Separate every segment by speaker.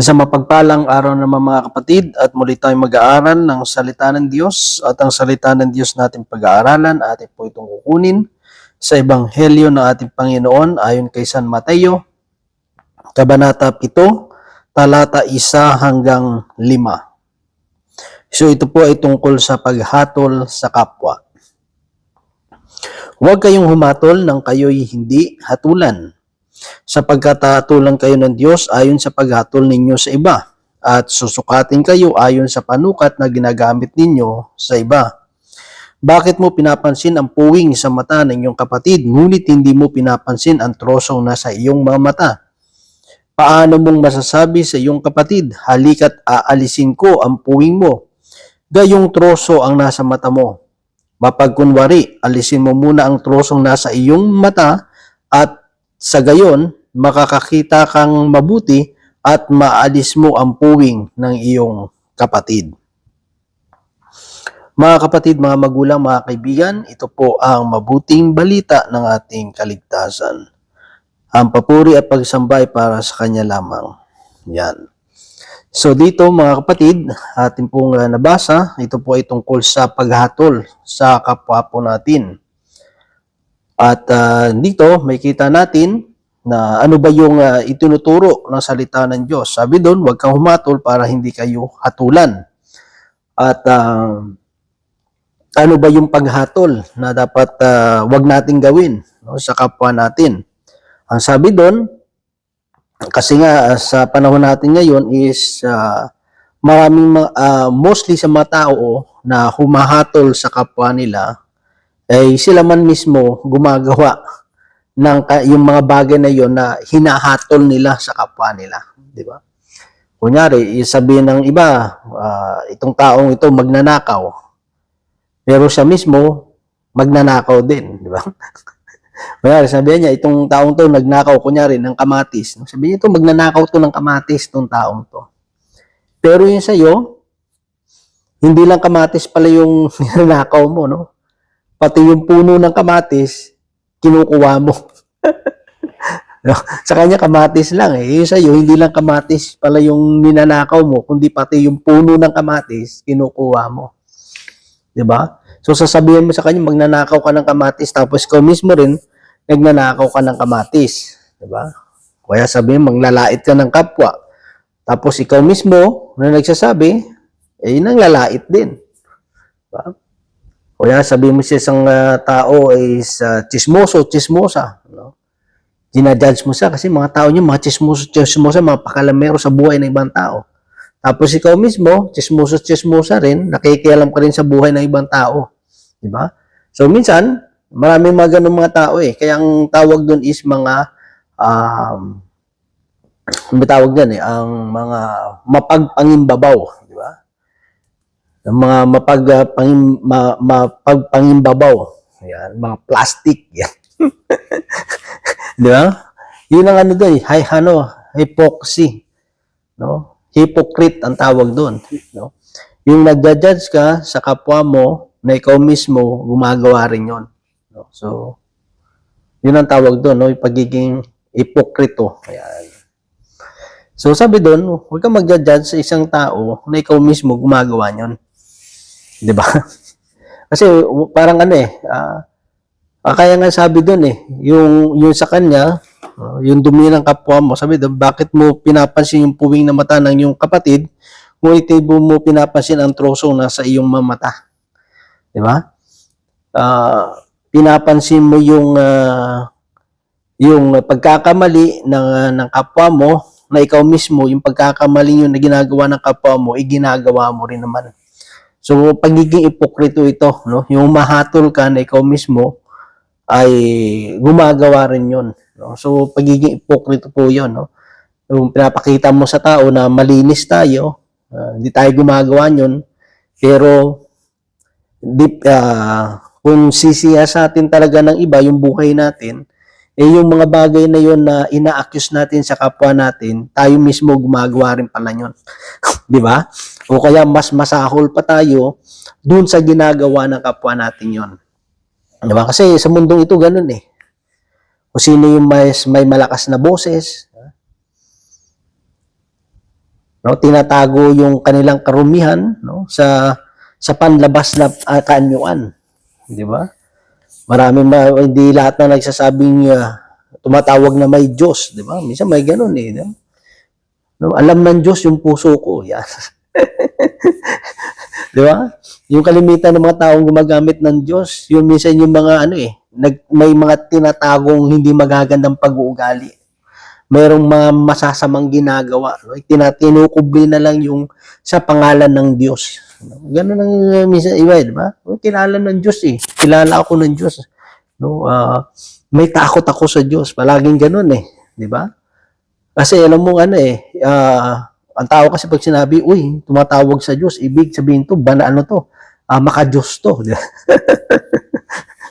Speaker 1: Sa mapagpalang araw naman mga kapatid at muli tayong mag-aaral ng salita ng Diyos at ang salita ng Diyos natin pag-aaralan atin po itong kukunin sa Ebanghelyo ng ating Panginoon ayon kay San Mateo, Kabanata 7, talata 1 hanggang 5. So ito po ay tungkol sa paghatol sa kapwa. Huwag kayong humatol nang kayo'y hindi hatulan sapagkat hatulan kayo ng Diyos ayon sa paghatol ninyo sa iba at susukatin kayo ayon sa panukat na ginagamit ninyo sa iba. Bakit mo pinapansin ang puwing sa mata ng iyong kapatid ngunit hindi mo pinapansin ang trosong nasa iyong mga mata? Paano mong masasabi sa iyong kapatid, halika't aalisin ko ang puwing mo? Gayong troso ang nasa mata mo. Mapagkunwari, alisin mo muna ang trosong nasa iyong mata at sa gayon, makakakita kang mabuti at maalis mo ang puwing ng iyong kapatid. Mga kapatid, mga magulang, mga kaibigan, ito po ang mabuting balita ng ating kaligtasan. Ang papuri at pagsambay para sa Kanya lamang. Yan. So dito mga kapatid, atin pong uh, nabasa, ito po ay tungkol sa paghatol sa kapwa po natin. At uh, dito may kita natin na ano ba yung uh, itinuturo ng salita ng Diyos. Sabi doon, huwag kang humatol para hindi kayo hatulan. At uh, ano ba yung paghatol na dapat uh, wag nating gawin no, sa kapwa natin. Ang sabi doon, kasi nga sa panahon natin ngayon is uh, maraming uh, mostly sa mga tao na humahatol sa kapwa nila ay sila man mismo gumagawa ng yung mga bagay na yon na hinahatol nila sa kapwa nila, di ba? Kunyari, sabihin ng iba, uh, itong taong ito magnanakaw. Pero siya mismo magnanakaw din, di ba? Kunyari, sabihin niya, itong taong to nagnakaw, kunyari, ng kamatis. Sabihin niya, ito magnanakaw to ng kamatis, itong taong to. Pero yun sa'yo, hindi lang kamatis pala yung ninanakaw mo, no? Pati yung puno ng kamatis, kinukuha mo. sa kanya kamatis lang eh. Yung sa'yo, hindi lang kamatis pala yung ninanakaw mo, kundi pati yung puno ng kamatis, kinukuha mo. 'Di ba? So sasabihin mo sa kanya, magnanakaw ka ng kamatis, tapos ikaw mismo rin, nagnanakaw ka ng kamatis. 'Di ba? Kaya sabihin, maglalait ka ng kapwa. Tapos ikaw mismo, na nagsasabi, eh, yun ang lalait din. Diba? Kaya sabi mo siya isang uh, tao is uh, chismoso, chismosa. No? Ginajudge mo siya kasi mga tao niyo, mga chismoso, chismosa, mga pakalamero sa buhay ng ibang tao. Tapos ikaw mismo, chismoso, chismosa rin, nakikialam ka rin sa buhay ng ibang tao. Di ba? So minsan, maraming mga ganun mga tao eh. Kaya ang tawag doon is mga um, may tawag dyan eh, ang mga mapagpangimbabaw ng mga mapag uh, pangim, ma, mapagpangimbabaw. Yan, mga plastic. Yan. Di ba? Yun ang ano doon, hay ano, hypocrisy. No? Hypocrite ang tawag doon, no? Yung nagja-judge ka sa kapwa mo na ikaw mismo gumagawa rin 'yon. No? So, yun ang tawag doon, no? Yung pagiging hipokrito. Ayan. So, sabi doon, huwag kang magja-judge sa isang tao na ikaw mismo gumagawa niyon. 'Di ba? Kasi parang ano eh, uh, kaya nga sabi doon eh, yung yung sa kanya, uh, yung dumi ng kapwa mo, sabi doon, bakit mo pinapansin yung puwing na mata ng iyong kapatid, ngunit mo pinapansin ang troso na sa iyong mamata. 'Di ba? Uh, pinapansin mo yung uh, yung pagkakamali ng ng kapwa mo na ikaw mismo yung pagkakamali yung na ginagawa ng kapwa mo, iginagawa mo rin naman. So, pagiging ipokrito ito, no? Yung mahatol ka na ikaw mismo ay gumagawa rin yun. No? So, pagiging ipokrito po yun, no? Yung pinapakita mo sa tao na malinis tayo, uh, hindi tayo gumagawa yun, pero deep, uh, kung sisiya sa atin talaga ng iba yung buhay natin, eh yung mga bagay na yon na ina-accuse natin sa kapwa natin, tayo mismo gumagawa rin pala yun. Di ba? O kaya mas masahol pa tayo dun sa ginagawa ng kapwa natin yon. Diba? Kasi sa mundong ito, ganun eh. Kung sino yung may, may malakas na boses, no tinatago yung kanilang karumihan no sa sa panlabas na uh, kaanyuan di ba marami ma, hindi lahat na nagsasabing ah, tumatawag na may Diyos di ba? Minsan may ganun eh no? no alam ng Diyos yung puso ko yan. Di ba? Yung kalimitan ng mga taong gumagamit ng Diyos yung minsan yung mga ano eh nag, may mga tinatagong hindi magagandang pag-uugali mayroong mga masasamang ginagawa. No? Tinatinukubli na lang yung sa pangalan ng Diyos. No? Ganun ang uh, minsan iba, di ba? Oh, kilala ng Diyos eh. Kilala ako ng Diyos. No? Ah, may takot ako sa Diyos. Palaging ganun eh. Di ba? Kasi alam mo ano eh, ah, ang tao kasi pag sinabi, uy, tumatawag sa Diyos, ibig sabihin to, bana ano to, ah, maka-Diyos to.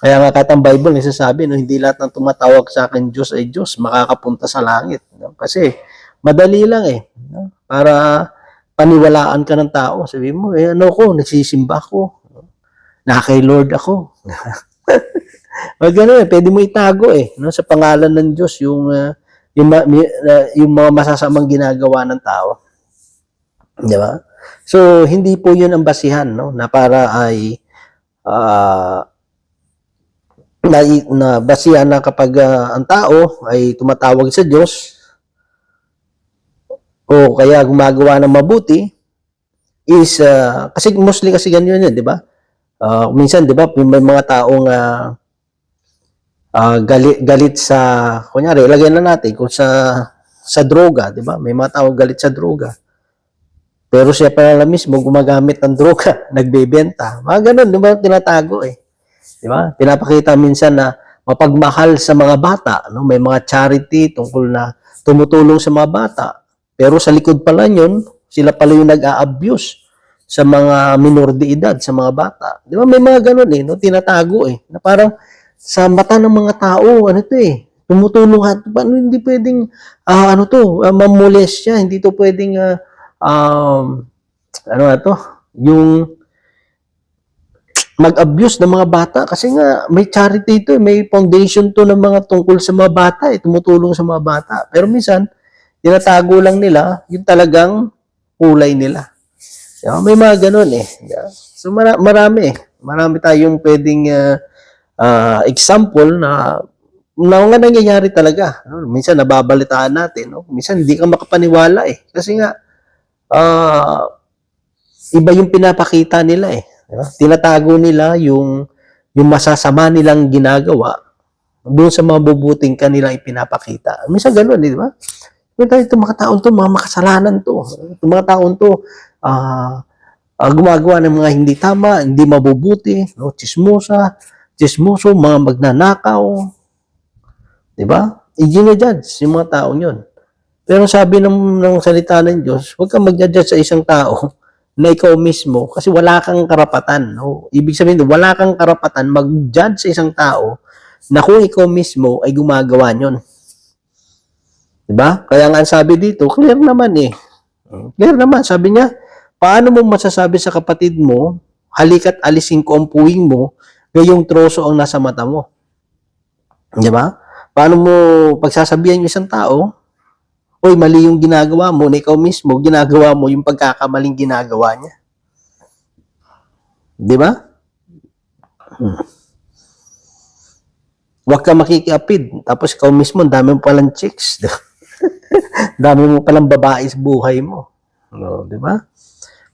Speaker 1: Kaya nga kahit ang Bible nagsasabi, no, hindi lahat ng tumatawag sa akin Diyos ay Diyos, makakapunta sa langit. No? Kasi madali lang eh. No? Para paniwalaan ka ng tao. Sabi mo, eh ano ko, nagsisimba ko. No? Na kay Lord ako. Wag ganun eh, pwede mo itago eh. No? Sa pangalan ng Diyos, yung, uh, yung, uh, yung mga masasamang ginagawa ng tao. Di ba? So, hindi po yun ang basihan, no? Na para ay ah na, na basihan na kapag ah, ang tao ay tumatawag sa Diyos o kaya gumagawa ng mabuti is ah, kasi mostly kasi ganyan yun, di ba? Ah, minsan, di ba, may mga taong ah, ah, galit, galit sa, kunyari, ilagay na natin kung sa sa droga, di ba? May mga tao galit sa droga. Pero siya pala mismo gumagamit ng droga, nagbebenta. Mga ganun, di ba? Tinatago eh. Di ba? Pinapakita minsan na mapagmahal sa mga bata. No? May mga charity tungkol na tumutulong sa mga bata. Pero sa likod pala yun, sila pala yung nag-a-abuse sa mga minor de edad, sa mga bata. Di ba? May mga ganun eh, no? tinatago eh. Na parang sa mata ng mga tao, ano to eh, tumutulong at paano hindi pwedeng ah, ano to, uh, mamolestya, hindi to pwedeng ah, um, ano na to, yung mag-abuse ng mga bata kasi nga may charity to, eh, may foundation to ng mga tungkol sa mga bata, eh, tumutulong sa mga bata. Pero minsan, tinatago lang nila yung talagang kulay nila. Yeah, may mga ganun eh. Yeah. So mara- marami eh. Marami tayong pwedeng ah, ah, example na na nga nangyayari talaga. No? Minsan nababalitaan natin, no? Minsan hindi ka makapaniwala eh. Kasi nga ah iba yung pinapakita nila eh. Di ba? Tinatago nila yung yung masasama nilang ginagawa doon sa mga bubuting kanila ipinapakita. Minsan gano'n, di ba? Tayo itong mga taon to, mga makasalanan to. Itong mga taon to, ah ah, gumagawa ng mga hindi tama, hindi mabubuti, no? chismosa, chismoso, mga magnanakaw. Di ba? I-judge yung mga taong yun. Pero sabi ng, ng salita ng Diyos, huwag kang mag-judge sa isang tao na ikaw mismo kasi wala kang karapatan. No? Ibig sabihin, wala kang karapatan mag-judge sa isang tao na kung ikaw mismo ay gumagawa nyon. Diba? Kaya nga sabi dito, clear naman eh. Clear naman. Sabi niya, paano mo masasabi sa kapatid mo, halika't alisin ko ang puwing mo, gayong troso ang nasa mata mo. Di ba? Paano mo pagsasabihan yung isang tao, Uy, mali yung ginagawa mo, na ikaw mismo, ginagawa mo yung pagkakamaling ginagawa niya. Di ba? Hmm. Huwag ka makikiapid. Tapos ikaw mismo, dami mo palang chicks. dami mo palang babae sa buhay mo. No, di ba?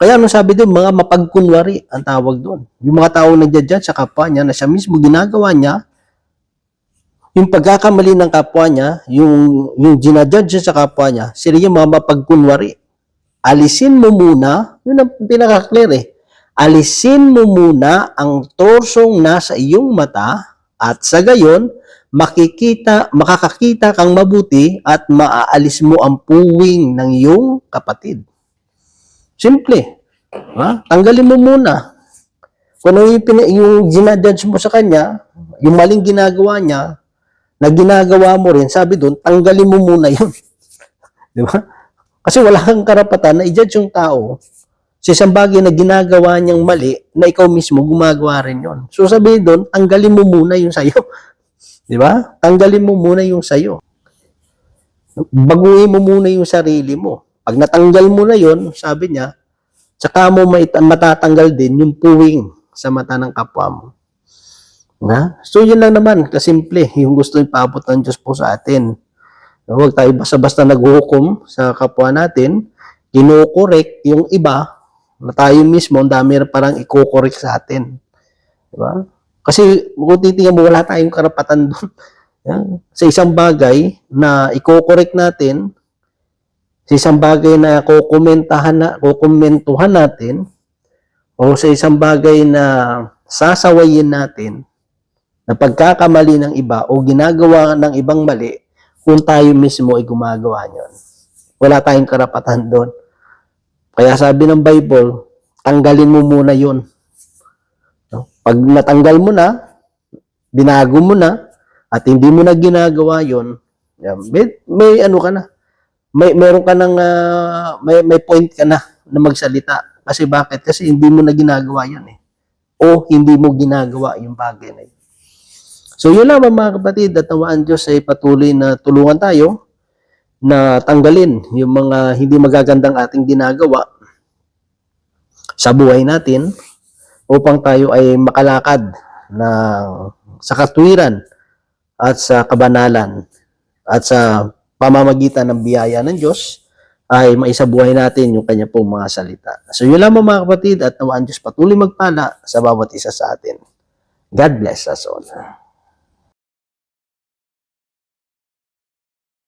Speaker 1: Kaya ano sabi doon, mga mapagkunwari ang tawag doon. Yung mga tao nagja-judge sa kapwa niya na siya mismo ginagawa niya, yung pagkakamali ng kapwa niya, yung, yung ginajudge sa kapwa niya, sila yung mga mapagkunwari. Alisin mo muna, yun ang pinaka-clear eh. Alisin mo muna ang torsong nasa iyong mata at sa gayon, makikita, makakakita kang mabuti at maaalis mo ang puwing ng iyong kapatid. Simple. Ha? Tanggalin mo muna. Kung ano yung, yung ginajudge mo sa kanya, yung maling ginagawa niya, na ginagawa mo rin, sabi doon, tanggalin mo muna yun. Di ba? Kasi wala kang karapatan na i-judge yung tao sa isang bagay na ginagawa niyang mali na ikaw mismo gumagawa rin yon. So sabihin doon, tanggalin mo muna yung sayo. Di ba? Tanggalin mo muna yung sayo. Baguhin mo muna yung sarili mo. Pag natanggal mo na yon, sabi niya, tsaka mo matatanggal din yung puwing sa mata ng kapwa mo. Na? So, yun lang naman, kasimple, yung gusto ipaabot ng Diyos po sa atin. Huwag tayo basta-basta naghuhukom sa kapwa natin, kinokorek yung iba, na tayo mismo, ang dami parang ikokorek sa atin. Diba? Kasi kung titingnan mo, wala tayong karapatan doon. Sa isang bagay na ikokorek natin, sa isang bagay na kukomentahan na, kukomentuhan natin, o sa isang bagay na sasawayin natin, na pagkakamali ng iba o ginagawa ng ibang mali, kung tayo mismo ay gumagawa niyon. Wala tayong karapatan doon. Kaya sabi ng Bible, tanggalin mo muna yun. No? Pag natanggal mo na, binago mo na, at hindi mo na ginagawa yon, may, may ano ka na, may meron ka ng ah, may may point ka na na magsalita. Kasi bakit? Kasi hindi mo na ginagawa 'yon eh. O hindi mo ginagawa yung bagay na yun. So yun lang mga kapatid, at nawaan Diyos ay patuloy na tulungan tayo na tanggalin yung mga hindi magagandang ating ginagawa sa buhay natin upang tayo ay makalakad ng sa katwiran at sa kabanalan at sa pamamagitan ng biyaya ng Diyos ay maisabuhay natin yung kanya pong mga salita. So yun lamang mga kapatid at nawaan Diyos patuloy magpala sa bawat isa sa atin. God bless us all.